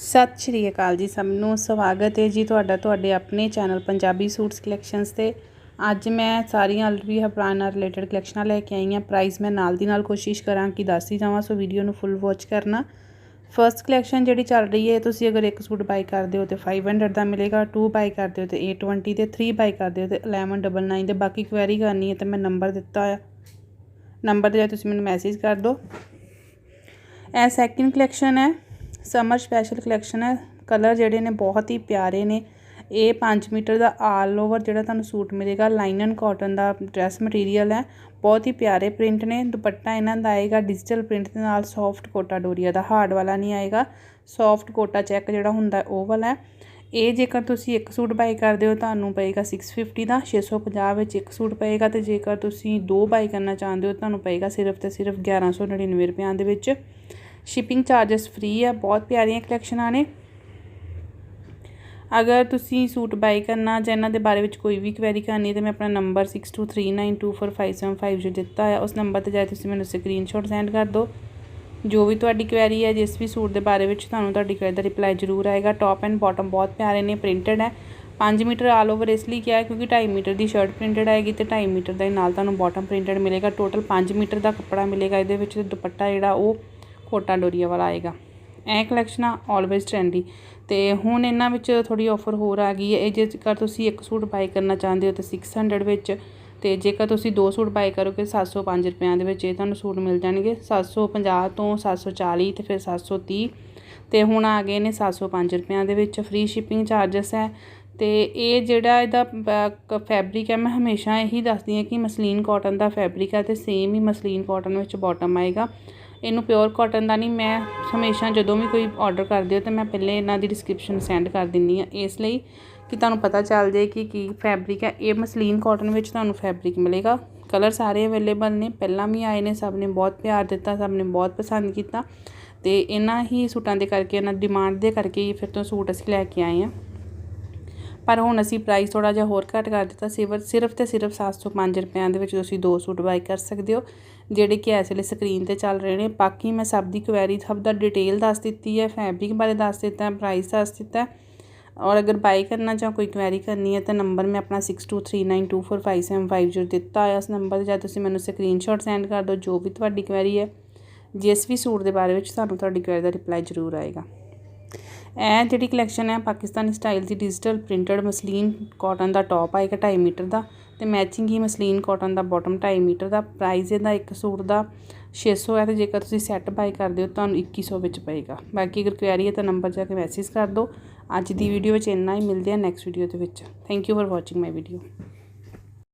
ਸਤਿ ਸ਼੍ਰੀ ਅਕਾਲ ਜੀ ਸਭ ਨੂੰ, ਸਵਾਗਤ ਹੈ ਜੀ ਤੁਹਾਡਾ, ਤੁਹਾਡੇ ਆਪਣੇ ਚੈਨਲ ਪੰਜਾਬੀ ਸੂਟਸ ਕਲੈਕਸ਼ਨਸ ਤੇ। ਅੱਜ ਮੈਂ ਸਾਰੀਆਂ ਅਲਵੀ ਹਪਰਾਨ ਨਾਲ ਰਿਲੇਟਡ ਕਲੈਕਸ਼ਨਾਂ ਲੈ ਕੇ ਆਈ ਹਾਂ। ਪ੍ਰਾਈਸ ਮੈਂ ਨਾਲ ਦੀ ਨਾਲ ਕੋਸ਼ਿਸ਼ ਕਰਾਂ ਕਿ ਦੱਸ ਹੀ ਜਾਵਾਂ, ਸੋ ਵੀਡੀਓ ਨੂੰ ਫੁੱਲ ਵਾਚ ਕਰਨਾ। ਫਰਸਟ ਕਲੈਕਸ਼ਨ ਜਿਹੜੀ ਚੱਲ ਰਹੀ ਹੈ, ਤੁਸੀਂ ਅਗਰ ਇੱਕ ਸੂਟ ਬਾਈ ਕਰਦੇ ਹੋ ਤੇ 500 ਦਾ ਮਿਲੇਗਾ 2 ਬਾਈ ਕਰਦੇ ਹੋ ਤੇ 820 ਤੇ 3 ਬਾਈ ਕਰਦੇ ਹੋ ਤੇ 1199 ਦੇ ਬਾਕੀ ਕੁਐਰੀ ਕਰਨੀ ਹੈ ਤੇ ਮੈਂ ਨੰਬਰ ਦਿੱਤਾ ਆ। ਨੰਬਰ ਤੇ ਤੁਸੀਂ ਮੈਨੂੰ ਮੈਸੇਜ ਕਰ ਦਿਓ। ਇਹ ਸੈਕਿੰਡ ਕਲੈਕਸ਼ਨ ਹੈ। ਸਮਰ ਸਪੈਸ਼ਲ ਕਲੈਕਸ਼ਨ ਹੈ। ਕਲਰ ਜਿਹੜੇ ਨੇ ਬਹੁਤ ਹੀ ਪਿਆਰੇ ਨੇ। ਇਹ 5 ਮੀਟਰ ਦਾ ਆਲ ਓਵਰ ਜਿਹੜਾ ਤੁਹਾਨੂੰ ਸੂਟ ਮਿਲੇਗਾ ਲਾਈਨਨ ਕਾਟਨ ਦਾ ਡਰੈਸ ਮਟੀਰੀਅਲ ਹੈ। ਬਹੁਤ ਹੀ ਪਿਆਰੇ ਪ੍ਰਿੰਟ ਨੇ। ਦੁਪੱਟਾ ਇਹਨਾਂ ਦਾ ਆਏਗਾ ਡਿਜੀਟਲ ਪ੍ਰਿੰਟ ਦੇ ਨਾਲ, ਸੌਫਟ ਕੋਟਾ ਡੋਰੀਆ ਦਾ। ਹਾਰਡ ਵਾਲਾ ਨਹੀਂ ਆਏਗਾ। ਸੌਫਟ ਕੋਟਾ ਚੈੱਕ ਜਿਹੜਾ ਹੁੰਦਾ ਉਹ ਵਾਲਾ ਇਹ ਜੇਕਰ ਤੁਸੀਂ ਇੱਕ ਸੂਟ ਬਾਈ ਕਰਦੇ ਹੋ, ਤੁਹਾਨੂੰ ਪਏਗਾ 650 ਦਾ। 650 ਵਿੱਚ ਇੱਕ ਸੂਟ ਪਏਗਾ ਤੇ ਜੇਕਰ ਤੁਸੀਂ ਦੋ ਬਾਈ ਕਰਨਾ ਚਾਹੁੰਦੇ ਹੋ, ਤੁਹਾਨੂੰ ਪਏਗਾ ਸਿਰਫ ਤੇ ਸਿਰਫ 1199 ਰੁਪਿਆਂ ਦੇ ਵਿੱਚ। ਸ਼ਿਪਿੰਗ ਚਾਰजेस ਫ੍ਰੀ ਹੈ ਬਹੁਤ ਪਿਆਰੀਆਂ ਕਲੈਕਸ਼ਨਾਂ ਨੇ। ਅਗਰ ਤੁਸੀਂ ਸੂਟ ਬਾਈ ਕਰਨਾ ਜਾਂ ਇਹਨਾਂ ਦੇ ਬਾਰੇ ਵਿੱਚ ਕੋਈ ਵੀ ਕੁਐਰੀ ਕਰਨੀ ਤੇ ਮੈਂ ਆਪਣਾ ਨੰਬਰ 6239245750 ਜੋ ਦਿੱਤਾ ਹੈ ਉਸ ਨੰਬਰ ਤੇ ਜਾ ਤੁਸੀਂ ਮੈਨੂੰ ਸਕਰੀਨਸ਼ਾਟ ਸੈਂਡ ਕਰ ਦਿਓ। ਜੋ ਵੀ ਤੁਹਾਡੀ ਕੁਐਰੀ ਹੈ, ਜਿਸ ਵੀ ਸੂਟ ਦੇ ਬਾਰੇ ਵਿੱਚ ਤੁਹਾਨੂੰ ਤੁਹਾਡੀ ਕੁਐਰੀ ਦਾ ਰਿਪਲਾਈ ਜ਼ਰੂਰ ਆਏਗਾ। ਟੌਪ ਐਂਡ ਬਾਟਮ ਬਹੁਤ ਪਿਆਰੇ ਨੇ ਪ੍ਰਿੰਟਡ ਹੈ। 5 ਮੀਟਰ ਆਲ ਓਵਰ ਇਸ ਲਈ ਕਿਹਾ ਕਿਉਂਕਿ 2.5 ਮੀਟਰ ਦੀ ਸ਼ਰਟ ਪ੍ਰਿੰਟਡ ਆਏਗੀ ਤੇ 2.5 ਮੀਟਰ ਦਾ ਨਾਲ ਤੁਹਾਨੂੰ ਬਾਟਮ ਪ੍ਰਿੰਟਡ ਮਿਲੇਗਾ। ਟੋਟਲ 5 ਮੀਟਰ ਦਾ ਕੱਪੜਾ ਮਿਲੇਗਾ, ਇਹਦੇ ਵਿੱਚ ਦੁਪੱਟਾ ਜਿਹੜਾ ਉਹ ਕੋਟਾ ਡੋਰੀਆ ਵਾਲਾ ਆਏਗਾ। ਇਹ ਕਲੈਕਸ਼ਨ ਆ ਆਲਵੇਜ਼ ਟ੍ਰੈਂਡੀ ਤੇ ਹੁਣ ਇਹਨਾਂ ਵਿੱਚ ਥੋੜੀ ਆਫਰ ਹੋਰ ਆ ਗਈ ਹੈ। ਇਹ ਜੇਕਰ ਤੁਸੀਂ ਇੱਕ ਸੂਟ ਬਾਈ ਕਰਨਾ ਚਾਹੁੰਦੇ ਹੋ ਤਾਂ 600 ਵਿੱਚ, ਤੇ ਜੇਕਰ ਤੁਸੀਂ ਦੋ ਸੂਟ ਬਾਈ ਕਰੋਗੇ 705 ਰੁਪਿਆਂ ਦੇ ਵਿੱਚ ਇਹ ਤੁਹਾਨੂੰ ਸੂਟ ਮਿਲ ਜਾਣਗੇ। 750 ਤੋਂ 740 ਤੇ ਫਿਰ 730 ਤੇ ਹੁਣ ਆ ਗਏ ਨੇ 705 ਰੁਪਿਆਂ ਦੇ ਵਿੱਚ। ਫ੍ਰੀ ਸ਼ਿਪਿੰਗ ਚਾਰजेस ਹੈ। ਤੇ ਇਹ ਜਿਹੜਾ ਇਹਦਾ ਫੈਬਰਿਕ ਹੈ, ਮੈਂ ਹਮੇਸ਼ਾ ਇਹੀ ਦੱਸਦੀ ਹਾਂ ਕਿ ਮਸਲੀਨ ਕਾਟਨ ਦਾ ਫੈਬਰਿਕ ਹੈ ਤੇ ਸੇਮ ਹੀ ਮਸਲੀਨ ਕਾਟਨ ਵਿੱਚ ਬਾਟਮ ਆਏਗਾ। ਇਹਨੂੰ ਪਿਓਰ ਕਾਟਨ ਦਾ ਨਹੀਂ, ਮੈਂ ਹਮੇਸ਼ਾ ਜਦੋਂ ਵੀ ਕੋਈ ਆਰਡਰ ਕਰਦੇ ਹੋ ਤਾਂ ਮੈਂ ਪਹਿਲੇ ਇਹਨਾਂ ਦੀ ਡਿਸਕ੍ਰਿਪਸ਼ਨ ਸੈਂਡ ਕਰ ਦਿੰਦੀ ਆ ਇਸ ਲਈ ਕਿ ਤੁਹਾਨੂੰ ਪਤਾ ਚੱਲ ਜਾਏ ਕਿ ਕੀ ਫੈਬਰਿਕ ਹੈ। ਇਹ ਮਸਲੀਨ ਕਾਟਨ ਵਿੱਚ ਤੁਹਾਨੂੰ ਫੈਬਰਿਕ ਮਿਲੇਗਾ। ਕਲਰ ਸਾਰੇ ਅਵੇਲੇਬਲ ਨੇ। ਪਹਿਲਾਂ ਵੀ ਆਏ ਨੇ, ਸਭ ਨੇ ਬਹੁਤ ਪਿਆਰ ਦਿੱਤਾ, ਸਭ ਨੇ ਬਹੁਤ ਪਸੰਦ ਕੀਤਾ। ਤੇ ਇਹਨਾਂ ਹੀ ਸੂਟਾਂ ਦੇ ਕਰਕੇ, ਇਹਨਾਂ ਡਿਮਾਂਡ ਦੇ ਕਰਕੇ ਹੀ ਫਿਰ ਤੋਂ ਸੂਟ ਅਸੀਂ ਲੈ ਕੇ ਆਏ ਆ ਪਰ ਹੁਣ ਅਸੀਂ ਪ੍ਰਾਈਸ ਥੋੜਾ ਜਿਹਾ ਹੋਰ ਘੱਟ ਕਰ ਦਿੱਤਾ ਸਿਰਫ ਸਿਰਫ ਤੇ ਸਿਰਫ 705 ਰੁਪਏ ਦੇ ਵਿੱਚ ਤੁਸੀਂ ਦੋ ਸੂਟ ਬਾਈ ਕਰ ਸਕਦੇ ਹੋ, ਜਿਹੜੇ ਕਿ ਇਸ ਵੇਲੇ ਸਕਰੀਨ ਤੇ ਚੱਲ ਰਹੇ ਨੇ। ਬਾਕੀ ਮੈਂ ਸਭ ਦੀ ਕੁਐਰੀ ਸਭ ਦਾ ਡਿਟੇਲ ਦੱਸ ਦਿੱਤੀ ਹੈ ਫੈਬਰਿਕ ਬਾਰੇ ਦੱਸ ਦਿੱਤਾ ਹੈ ਪ੍ਰਾਈਸ ਦੱਸ ਦਿੱਤਾ। ਔਰ ਅਗਰ ਬਾਈ ਕਰਨਾ ਜਾਂ ਕੋਈ ਕੁਐਰੀ ਕਰਨੀ ਹੈ ਤਾਂ ਨੰਬਰ ਮੈਂ ਆਪਣਾ 6239245750 ਦਿੱਤਾ ਹੈ ਉਸ ਨੰਬਰ ਤੇ, ਜਾਂ ਤੁਸੀਂ ਮੈਨੂੰ ਸਕਰੀਨਸ਼ਾਟ ਸੈਂਡ ਕਰ ਦਿਓ, ਜੋ ਵੀ ਤੁਹਾਡੀ ਕੁਐਰੀ ਹੈ। ਜਿਸ ਵੀ ਸੂਟ ਦੇ ਬਾਰੇ ਵਿੱਚ ਸਾਨੂੰ ਤੁਹਾਡੀ ਕੁਐਰੀ ਦਾ ਰਿਪਲਾਈ ਜ਼ਰੂਰ ਆਏਗਾ। ਇਹ ਜਿਹੜੀ ਕਲੈਕਸ਼ਨ ਹੈ ਪਾਕਿਸਤਾਨੀ ਸਟਾਈਲ ਦੀ ਡਿਜੀਟਲ ਪ੍ਰਿੰਟਡ ਮਸਲੀਨ ਕਾਟਨ ਦਾ ਟੌਪ ਆਏਗਾ 2.5 ਮੀਟਰ ਦਾ ਤੇ ਮੈਚਿੰਗ ਹੀ ਮਸਲੀਨ ਕਾਟਨ ਦਾ ਬਾਟਮ 2.5 ਮੀਟਰ ਦਾ ਪ੍ਰਾਈਸ ਇਹਦਾ ਇੱਕ ਸੂਟ ਦਾ 600 ਹੈ ਤੇ ਜੇਕਰ ਤੁਸੀਂ ਸੈੱਟ ਬਾਈ ਕਰਦੇ ਹੋ ਤੁਹਾਨੂੰ 2100 ਵਿੱਚ ਪਏਗਾ। ਬਾਕੀ ਅਗਰ ਕੁਐਰੀ ਹੈ ਤਾਂ ਨੰਬਰ ਜਾ ਕੇ ਮੈਸੇਜ ਕਰ ਦਿਓ। ਅੱਜ ਦੀ ਵੀਡੀਓ ਵਿੱਚ ਇੰਨਾ ਹੀ, ਮਿਲਦੇ ਆ ਨੈਕਸਟ ਵੀਡੀਓ ਦੇ ਵਿੱਚ। Thank you for watching my video